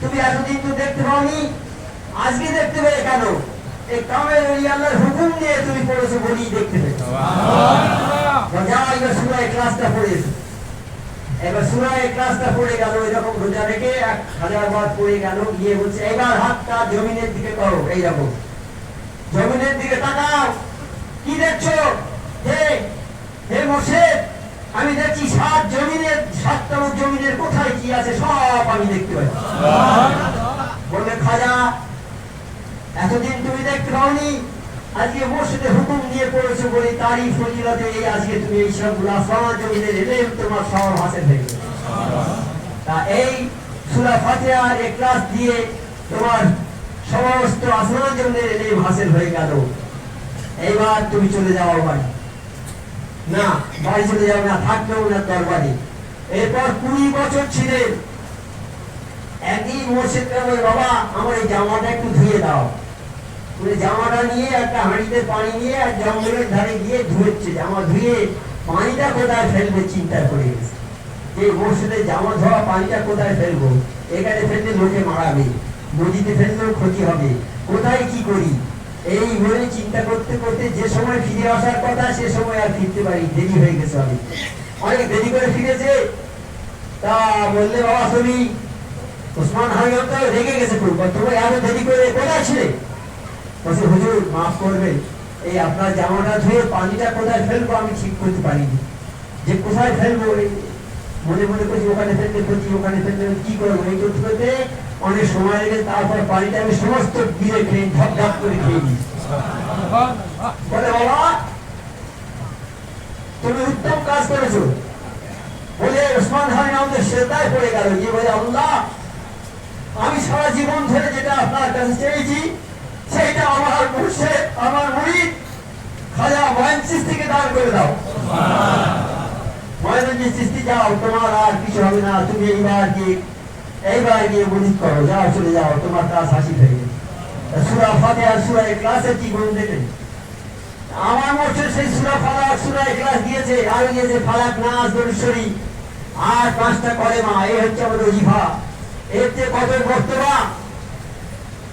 তুমি এতদিন তো দেখতে পাওনি। আজকে দেখতে পেলে কেন? এই কামের ওই আল্লাহর হুকুম নিয়ে তুমি পড়েছো বলি দেখতে পেয়েছ যা এবার সুরায় ক্লাসটা পড়ে এবার সুরায় ক্লাসটা পড়ে গেল এরকম রোজা রেখে এক হাজার বার পড়ে গেল গিয়ে বলছে এবার হাতটা জমিনের দিকে করো। এইরকম জমিনের দিকে তাকাও। কি দেখছ? হে হে মোর্শেদ আমি দেখছি সাত জমিনের সাততম জমিনের কোথায় আছে, সব আমি দেখতে পাচ্ছি বললে খাজা, এতদিন তুমি দেখতে পাওনি, আজকে মসজিদে হুকুম নিয়ে পড়েছো বলে তারই ফজিলতে এই আজকে তুমি এই সব আসমান জমিনের এলে তোমার সব হয়ে গেছে। তা এই সুরা ফাতিহার এক ক্লাস দিয়ে তোমার সমস্ত আসমান হাসিল হয়ে গেল। এইবার তুমি চলে যাও বাড়ি। না, বাড়ি চলে যাও না, থাকবেও না দরবারে। এরপর কুড়ি বছর ছিলেন। একদিন মসজিদ বলে, বাবা, আমার এই জামাটা একটু ধুয়ে দাও। জামাটা নিয়ে একটা হাঁড়িতে পানি নিয়ে আর জঙ্গলের ধারে গিয়ে ধুয়েছে। জামা ধুয়ে পানিটা কোথায় ফেলবে চিন্তা করে? যে মসজিদে জামা ধোয়া পানিটা কোথায় ফেলব? এখানে ফেললে লোকে মারাবে, নদীতে ফেললেও ক্ষতি হবে। কোথায় কি করি? এই বলে চিন্তা করতে করতে যে সময় ফিরে আসার কথা, সে সময় আর ফিরতে পারি দেরি হয়ে গেছে আমি অনেক দেরি করে ফিরেছে। তা বললে, বাবা তুমি ওসমান হাবিব তো রেগে গেছে খুব। তুমি এত দেরি করে কোথায় ছিলে? বলছে, হুজুর, মাফ করবেন এই আপনার জামাটা ধুয়ে পানিটা কোথায় ফেলব আমি ঠিক করতে পারিনি। যে কোথায় ফেলব মনে মনে করছি ওখানে ফেলতে করছি, ওখানে ফেলতে কি করব? এই করতে করতে অনেক সময় লেগে তারপর পানিটা আমি সমস্ত গিলে খেয়ে, ঢপ ঢপ করে খেয়ে দিই বলে, বাবা, তুমি উত্তম কাজ করেছ। বলে ওসমান হাবিব আমাদের শ্রদ্ধায় পড়ে গেল। যে বলে আল্লাহ? আমি সারা জীবন ধরে যেটা আপনার কাছে চেয়েছি, সেইটা আমার মুর্শেদ, আমার মুরিদ, খাজা ময়ন চিস্তিকে দান করে দাও। ময়নজি চিস্তি যাও, তোমার আর কিছু হবে না। তুমি এইবার গিয়ে এইবার গিয়ে মুরিদ করো। যাও, চলে যাও, তোমার কাজ হাসি গেছে। সুরা ফাতিহা, সুরা ক্লাসে কি গুণ দেখেন? আমার মধ্যে সেই সুরা ফালাক, সুরা ক্লাস দিয়েছে, আর দিয়েছে ফালাক নাচ দরুশ্বরী আর পাঁচটা কলেমা এই হচ্ছে আমাদের ওজিফা এর যে কত বর্তবা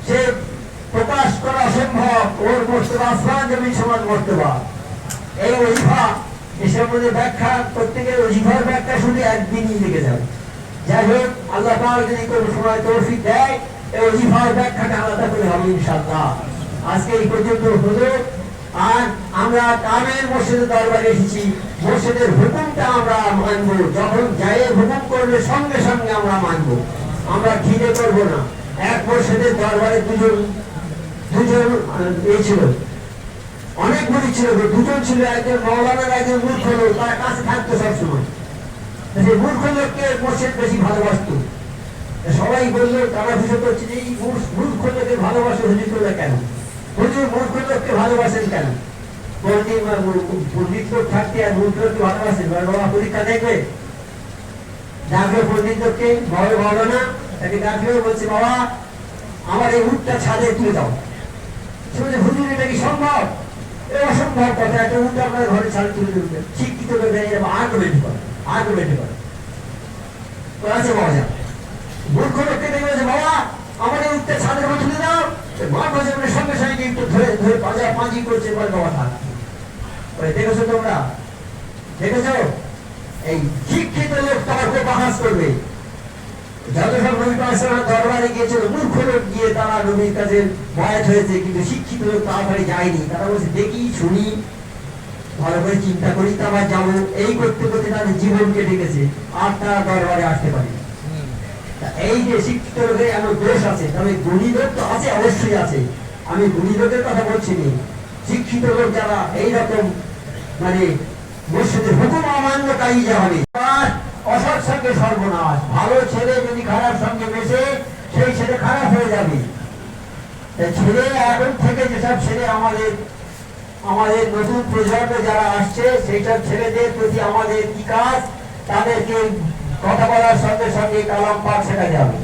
সে প্রকাশ করা সম্ভব ওর বর্তবা আসমান জমিন সমান বর্তবা এই ওজিফা এসব মধ্যে ব্যাখ্যা করতে গেলে ব্যাখ্যা শুনে একদিনই লেগে যাবে। যাই হোক, আল্লাহ যদি কোনো সময় তৌফিক দেয়, এই ওজিফার ব্যাখ্যাটা আলাদা করে হবে ইনশাআল্লাহ। আজকে এই পর্যন্ত হলো। আর আমরা কামের মসজিদের দরবারে এসেছি। মসজিদের হুকুমটা আমরা মানবো। যখন যাই হুকুম করবে সঙ্গে সঙ্গে আমরা মানবো। আমরা ঘিরে করব না। এক মসজিদের দরবারে দুজন দুজন আহ, এ ছিল। অনেক গুলি ছিল দুজন ছিল একজন মৌলানার একজন মূর্খ লোক। তার কাছে থাকতো সবসময়। সেই মূর্খ লোককে মসজিদ বেশি ভালোবাসতো। সবাই বলল তারা অভিযোগ করছে যে এই মূর্খ- মূর্খ লোকে ভালোবাসে হুজুর কেন? হুজুর মূর্খ লোককে ভালোবাসেন কেন? মূর্খ- পণ্ডিত লোক থাকতে আর মূর্খ লোককে ভালোবাসেন বলে, বাবা পরীক্ষা দেখবে। ডাকলো পণ্ডিত বড় বড় না। তাকে ডাকলো বলছে বাবা আমার এই উটটা ছাদে তুলে দাও। সে হুজুর এটা কি সম্ভব? এ অসম্ভব কথা। একটা উট আপনার ঘরে ছাদে তুলে দেবে শিক্ষিত করে দেয় এরকম আর্গুমেন্ট করে আর্গুমেন্ট করে। তো আছে বাবা যা। মূর্খ লোককে দেখবে যে বাবা আমার এই উঠতে ছাদের উপর তুলে দাও। মাঠ যাবে সঙ্গে সঙ্গে একটু ধরে ধরে পাঁজা পাঁজি করছে বলে বাবা থাক। দেখেছ তোমরা? দেখেছ? এই শিক্ষিত লোক তোমার খুব বাহাস করবে। দরবারে গিয়েছিল, মূর্খ লোক গিয়ে তারা নবীর কাছে বয়াত হয়েছে, কিন্তু শিক্ষিত লোক তাড়াতাড়ি যায়নি। তারা বলছে, দেখি, শুনি, ভালো করে চিন্তা করি, তারপর যাব। এই করতে করতে তাদের জীবন কেটে গেছে আর তারা দরবারে আসতে পারে এই যে শিক্ষিত লোকের এমন দোষ আছে, তবে গুণী লোক তো আছে, অবশ্যই আছে। আমি গুণী লোকের কথা বলছি শিক্ষিত লোক যারা এইরকম মানে মসজিদের হুকুম অমান্যকারী যা হবে অসৎ সঙ্গে সর্বনাশ ভালো ছেলে যদি খারাপ সঙ্গে মেশে, সেই ছেলে খারাপ হয়ে যাবে। ছেলে এখন থেকে যেসব ছেলে আমাদের আমাদের নতুন প্রজন্ম যারা আসছে, সেইসব ছেলেদের প্রতি আমাদের কি কাজ? তাদেরকে কথা বলার সঙ্গে সঙ্গে কালাম পাক শেখাতে হবে।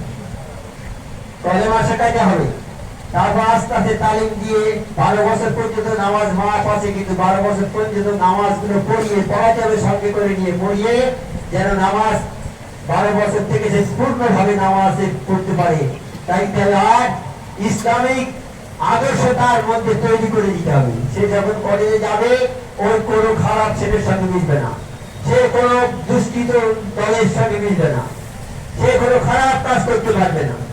কলেমা শেখাতে হবে। ইসলামিক আদর্শ তার মধ্যে তৈরি করে দিতে হবে। সে যখন কলেজে যাবে, ওর কোনো খারাপ ছেলের সঙ্গে মিশবে না। সে কোনো দুষ্কৃত দলের সঙ্গে মিশবে না। সে কোনো খারাপ কাজ করতে পারবে না।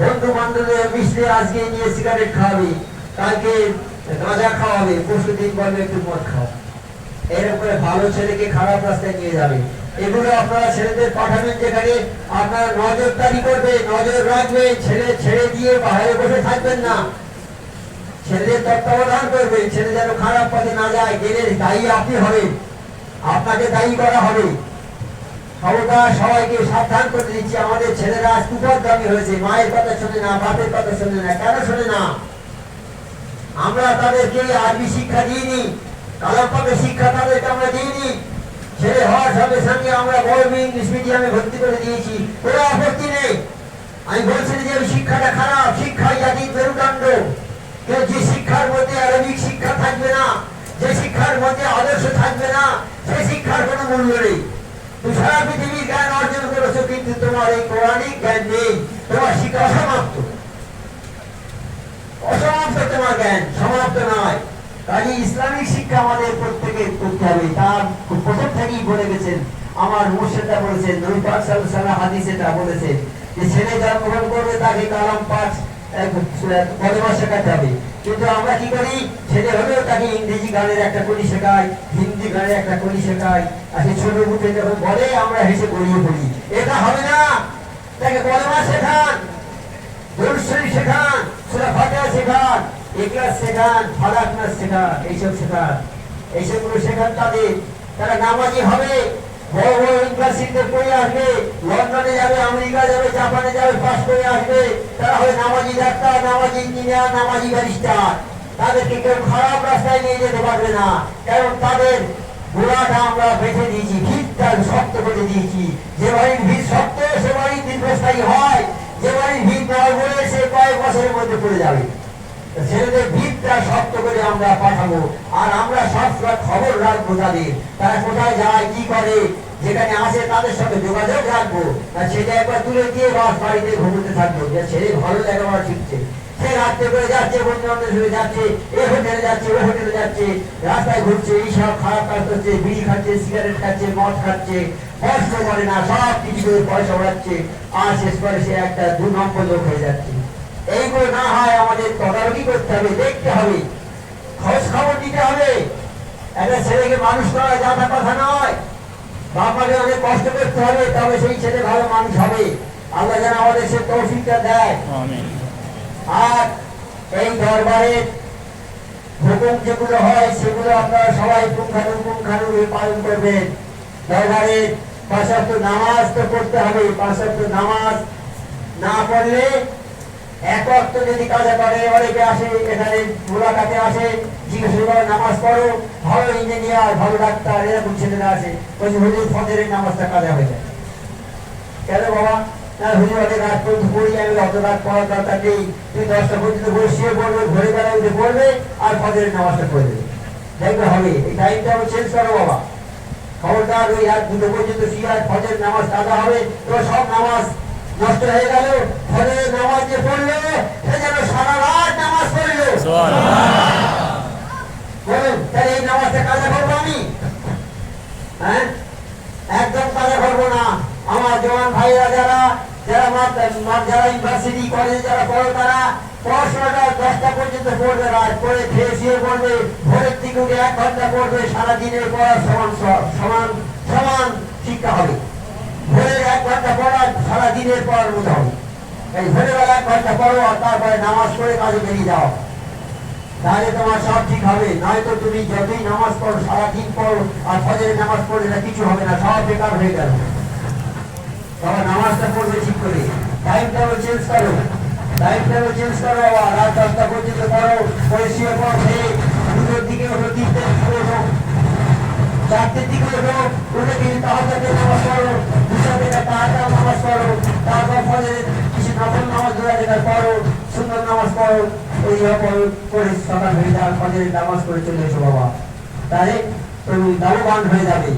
বন্ধু বান্ধবের মিশলে আজকে নিয়ে সিগারেট খাওয়াবে। কালকে গাঁজা খাওয়াবে। পরশু দিন বলবে একটু মদ খাও। এরকম করে ভালো ছেলেকে খারাপ রাস্তায় নিয়ে যাবে। এগুলো আপনারা ছেলেদের পাঠাবেন যেখানে আপনারা নজরদারি করবে, নজর রাখবে, ছেলে ছেড়ে দিয়ে বাইরে বসে থাকবেন না। ছেলেদের তত্ত্বাবধান করবে, ছেলে যেন খারাপ পথে না যায়, গেলে দায়ী আপনি হবেন। আপনাকে দায়ী করা হবে। খবরদার সবাইকে সাবধান করে দিচ্ছি। আমাদের ছেলেরা কুপদগামী হয়েছে। মায়ের কথা শোনে না, বাপের কথা শোনে না, কেন শোনে না? আমরা তাদেরকে আরবি শিক্ষা দিইনি কালাম শিক্ষা তাদেরকে আমরা দিইনি। ছেলে হওয়ার সঙ্গে সঙ্গে আমরা বড় ইংলিশ মিডিয়ামে ভর্তি করে দিয়েছি। কোনো আপত্তি নেই। আমি বলছি যে ওই শিক্ষাটা খারাপ। শিক্ষা জাতির মেরুদণ্ড। কেউ যে শিক্ষার মধ্যে আরবিক শিক্ষা থাকবে না, যে শিক্ষার মধ্যে আদর্শ থাকবে না, সে শিক্ষার কোনো মূল্য নেই। সারা পৃথিবীর জ্ঞান অর্জন করেছ কিন্তু তোমার এই পৌরাণিক জ্ঞান নেই তোমার শিক্ষা অসমাপ্ত অসমাপ্ত তোমার জ্ঞান সমাপ্ত নয় কাজে ইসলামিক শিক্ষা আমাদের প্রত্যেকের করতে হবে তার প্রথম থেকেই বলে গেছেন আমার মুর্শিদা বলেছেন, নবী পাক ওয়াসাল্লাম হাদিসে তা বলেছেন যে ছেলে জন্মগ্রহণ করবে তাকে কালাম পাঠ শেখাতে হবে। কিন্তু আমরা কি করি? ছেলে হলেও তাকে ইংরেজি গানের একটা কলি শেখাই, হিন্দি গানের একটা কলি শেখাই ছোট মুখে যখন বলে, আমরা হেসে গড়িয়ে পড়ি। এটা হবে না। তাকে কলেমা শেখান শেখান সুরা শেখান শেখান এইসব শেখান। শেখান তাদের। তারা নামাজি হবে। কারণ তাদের গোড়াটা আমরা বেঁচে দিয়েছি ভিতটা শক্ত করে দিয়েছি। যে বাড়ির ভিত শক্ত, সে বাড়ি দীর্ঘস্থায়ী হয়। যে বাড়ির ভিত নয় বলে সে কয়েক বছরের মধ্যে পড়ে যাবে। ছেলেদের ভিতটা শক্ত করে আমরা পাঠাবো। আর আমরা সবসময় খবর রাখব তাদের। তারা কোথায় যায়, কি করে, যেখানে আসে তাদের সঙ্গে যোগাযোগ রাখব। ছেলে একবার তুলে দিয়ে বাস বাড়িতে ঘুমোতে থাকব। ছেলে ভালো লেখাপড়া শিখছে। সে রাত্রে করে যাচ্ছে যাচ্ছে, এ হোটেলে যাচ্ছে, ও হোটেলে যাচ্ছে, রাস্তায় ঘুরছে খারাপ কাজ করছে, বিড়ি খাচ্ছে, সিগারেট খাচ্ছে, মদ খাচ্ছে কষ্ট করে না, সব কিছু পয়সা ওড়াচ্ছে আর শেষ করে সে একটা দু নম্বর লোক হয়ে যাচ্ছে। এইগুলো না হয় আমাদের তদারকি করতে হবে দেখতে হবে। খোঁজ খবর দিতে হবে। একটা ছেলেকে মানুষ করা যাতা কথা নয়। বাপাকে অনেক কষ্ট করতে হবে তবে সেই ছেলে ভালো মানুষ হবে। আল্লাহ যেন আমাদের সে তৌফিকটা দেয়। আর এই দরবারের হুকুম যেগুলো হয় সেগুলো আপনারা সবাই পুঙ্খানু পুঙ্খানু পালন করবেন। দরবারের পাঁচাত্তর নামাজ তো পড়তে হবে। পাঁচাত্তর নামাজ না পড়লে এক অর্থ যদি কাজে করে অনেকে আসে, এখানে মোলাকাতে আসে, জিজ্ঞাসা নামাজ পড়ো? ভালো ইঞ্জিনিয়ার ভালো ডাক্তার, এরকম ছেলেরা আসে। বলছে, হুজুর, ফজরের নামাজটা কাজে হয়ে যায় কেন বাবা? না, হুজুর রাত পর্যন্ত পড়ি, আমি অত রাত পড়ার দরকার নেই। তুই দশটা পর্যন্ত বসিয়ে পড়বে, ঘরে বেলা উঠে পড়বে, আর ফজরের নামাজটা পড়ে দেবে দেখবে হবে, এই টাইমটা আমি চেঞ্জ করো বাবা। খবরদার, ওই রাত দুটো পর্যন্ত শুয়ে আর ফজরের নামাজ কাজা হবে তো সব নামাজ নষ্ট হয়ে গেল। ফজরের নামাজ পড়ল সে যেন সারা রাত নামাজ পড়ল। বলুন তাহলে এই নামাজটা কাজা করব আমি? হ্যাঁ? একদম কাজা করব না। আমার জওয়ান ভাইরা যারা যারা মা- মা- যারা ইউনিভার্সিটি কলেজে যারা পড়ে তারা পড়াশোনাটা দশটা পর্যন্ত পড়বে রাত পড়ে খেয়ে শুয়ে পড়বে ভোরের দিকে উঠে এক ঘণ্টা পড়বে সারা দিনের সমান সমান সমান শিক্ষা হবে। ভোরের এক ঘণ্টা পড়া সারা দিনের পড়ার মতো হবে এই ভোরবেলা এক ঘণ্টা পড়ো আর তারপরে নামাজ পড়ে কাজে বেরিয়ে যাও। তাহলে তোমার সব ঠিক হবে। নয়তো তুমি যতই নামাজ পড়ো সারাদিন পড়ো আর ফজরের নামাজ পড়লে না কিছু হবে না, সব বেকার হয়ে গেল। বাবা, নামাজটা পড়বে ঠিক করে। টাইম টেবিল চেঞ্জ করো। টাইম টেবিল চেঞ্জ করো। বাবা, রাত দশটা পর্যন্ত পড়ো। পরে শুয়ে খেয়ে দুটোর দিকে ওঠো, তিনটের দিকে ওঠো। চারটের দিকে উঠে গিয়ে তাহাজাতে নামাজ পড়ো। দুটো নামাজ পড়ো তারপর ফজরের কিছু নফল নামাজ দোয়া যেটা পড়ো, সুন্দর নামাজ পড়ো। ওই পড়ো করে সকাল হয়ে যাও ফজরের নামাজ পড়ে চলে এসো বাবা। তাহলে তুমি লাভবান হয়ে যাবে।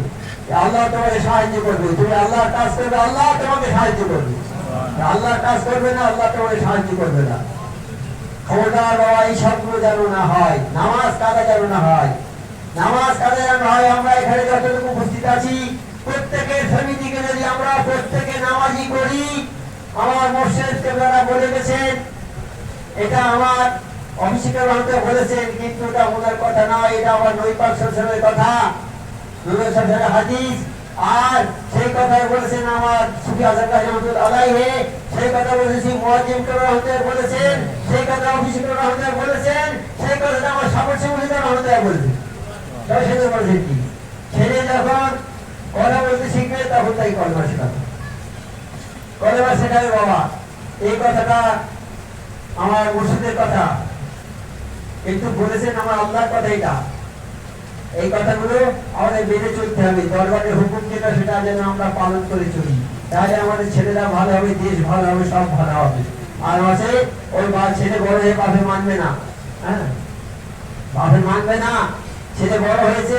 আল্লাহ তোমাকে সাহায্য করবে। তুমি আল্লাহর কাজ করবে, আল্লাহ তোমাকে সাহায্য করবে। আল্লাহর কাজ করবে না, আল্লাহ তোমাকে সাহায্য করবে না। খবরদার বাবা, এই সবগুলো যেন না হয়। নামাজ কাদা যেন না হয়। নামাজ কাদা যেন হয়। আমরা এখানে যতটুকু উপস্থিত আছি প্রত্যেকের যদি আমরা প্রত্যেকে নামাজি করি, আমার বলে গেছেন, এটা আমার সেই কথা বলেছেন, সেই কথাটা আমার বলেছেন। কি? ছেলে যখন কথা বলতে শিখবে, তখন তাই কলমা শেখাবে কলমা শেখাবে বাবা। এই কথাটা আমার মুর্শিদের কথা। কিন্তু বলেছেন আমার আল্লাহর কথা এটা। এই কথাগুলো আমাদের মেনে চলতে হবে। দরবারের হুকুম যেটা, সেটা যেন আমরা পালন করে চলি। তাহলে আমাদের ছেলেরা ভালো হবে, দেশ ভালো হবে, সব ভালো হবে। আর আছে, ওই বা ছেলে বড় হয়ে বাপে মানবে না। হ্যাঁ? বাপে মানবে না। ছেলে বড় হয়েছে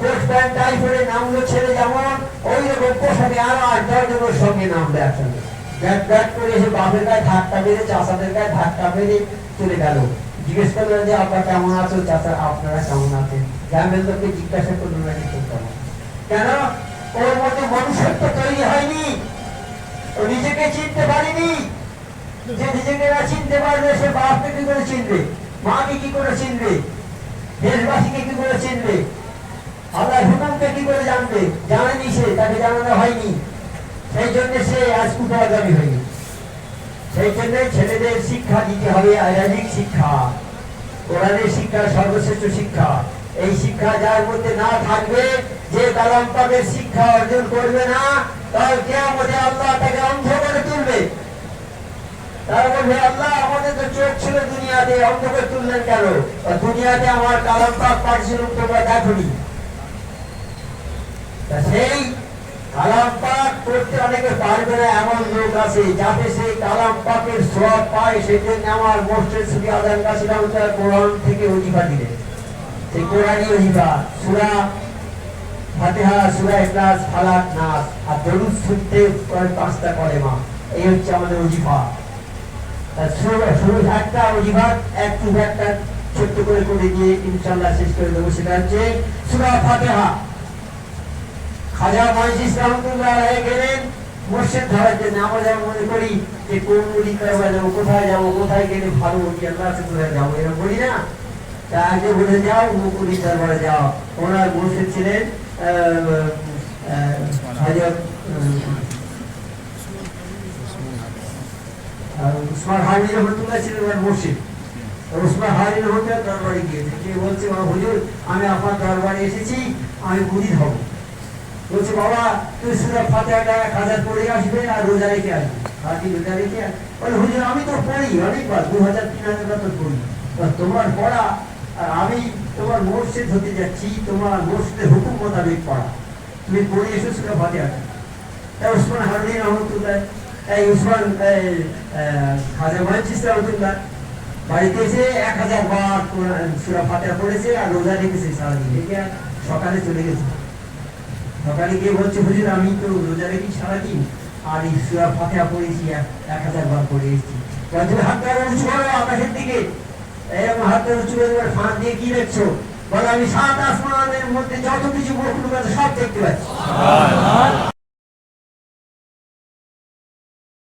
কোট প্যান্ট টাই পরে নামলো ছেলে যেমন, ওই রকম পোশাকে আর আট দশজনের সঙ্গে নামবে একসঙ্গে। ব্যাট ব্যাট করে এসে বাপের গায়ে ধাক্কা মেরে চাষাদের গায়ে ধাক্কা মেরে চলে গেল। জিজ্ঞেস করল যে আপনার কেমন আছো? চাষা আপনারা কেমন আছেন? গ্রামের লোককে জিজ্ঞাসা করল না কেমন কেন? ওর মধ্যে মনুষ্যত্ব তৈরি হয়নি। ও নিজেকে চিনতে পারেনি। যে নিজেকে না চিনতে পারবে, সে বাপকে কি করে চিনবে? মাকে কি করে চিনবে? দেশবাসীকে কি করে চিনবে? আল্লাহ হুকুমকে কি করে জানবে? জানেনি সে, তাকে জানানো হয়নি। সেই জন্য সে আজ কুটরাগামী হয়নি। সেই জন্য ছেলেদের শিক্ষা দিতে হবে আয়োজিক শিক্ষা, কোরআনের শিক্ষা, সর্বশ্রেষ্ঠ শিক্ষা। এই শিক্ষা যার মধ্যে না থাকবে, যে কালাম পাকের শিক্ষা অর্জন করবে না, তার কেয়ামতে আল্লাহ তাকে অন্ধ করে তুলবে। তারা বলবে আল্লাহ আমাদের তো চোখ ছিল দুনিয়াতে, অন্ধ করে তুললেন কেন? দুনিয়াতে আমার কালাম পাক পাঠছিল তোমরা দেখনি। সেই কালাম পাক করতে অনেকে পারবে না, এমন লোক আছে যাতে সেই কালাম পাকের সব পায় সেই জন্য আমার আদান কোরআন থেকে অজিফা দিলেন। সেই কোরআনই অজিফা সুরা ফাতেহা, সুরা ফালাক, নাস আর দরুদ শুনতে পাঁচটা এই হচ্ছে আমাদের অজিফা শুরু একটা অজিফা একটা ছোট্ট করে করে দিয়ে ইনশাল্লাহ শেষ করে দেবো, সেটা হচ্ছে সুরা ফাতেহা। খাজা মহিষ রহমতুল্লাহ গেলেন। ধরার জন্য আমরা যেমন মনে করি, যে কোন কোথায় যাব, কোথায় গেলে ভালো আল্লাহ যাব, এরকম না। গিয়েছে যে বলছে "বাবা হুজুর, আমি আপনার দরবারে এসেছি, আমি মুরিদ হব বলছে, বাবা, তুই সুরা ফাতেহাটা এক হাজার পড়ে আসবে আর রোজা রেখে আসবে। হাতি রোজা রেখে বলে, হুজুর, আমি তো পড়ি অনেকবার দু হাজার তিন হাজার তো পড়ি। তোমার পড়া, আর আমি তোমার মসজিদ হতে যাচ্ছি, তোমার মসজিদের হুকুম মোতাবেক পড়া। তুমি পড়ে এসো সুরা ফাতেহাটা। তাই উসমান হারুনি রহমতুল্লাহ, এই উসমান খাজা মহাজিস রহমতুল্লাহ, বাড়িতে এসে এক হাজার বার সুরা ফাতেহা পড়েছে আর রোজা রেখেছে সারাদিন। রেখে সকালে চলে গেছে। সকালে গিয়ে বলছে, হুজুর, আমি তো রোজা রেখি সারাদিন, আর সুরা ফাতিহা পড়েছি, এক- হাজার বার পড়ে এসেছি। আকাশের দিকে ফাঁক আমি সাত আসমানের মধ্যে যত কিছু মখলুক সব দেখতে পাচ্ছি।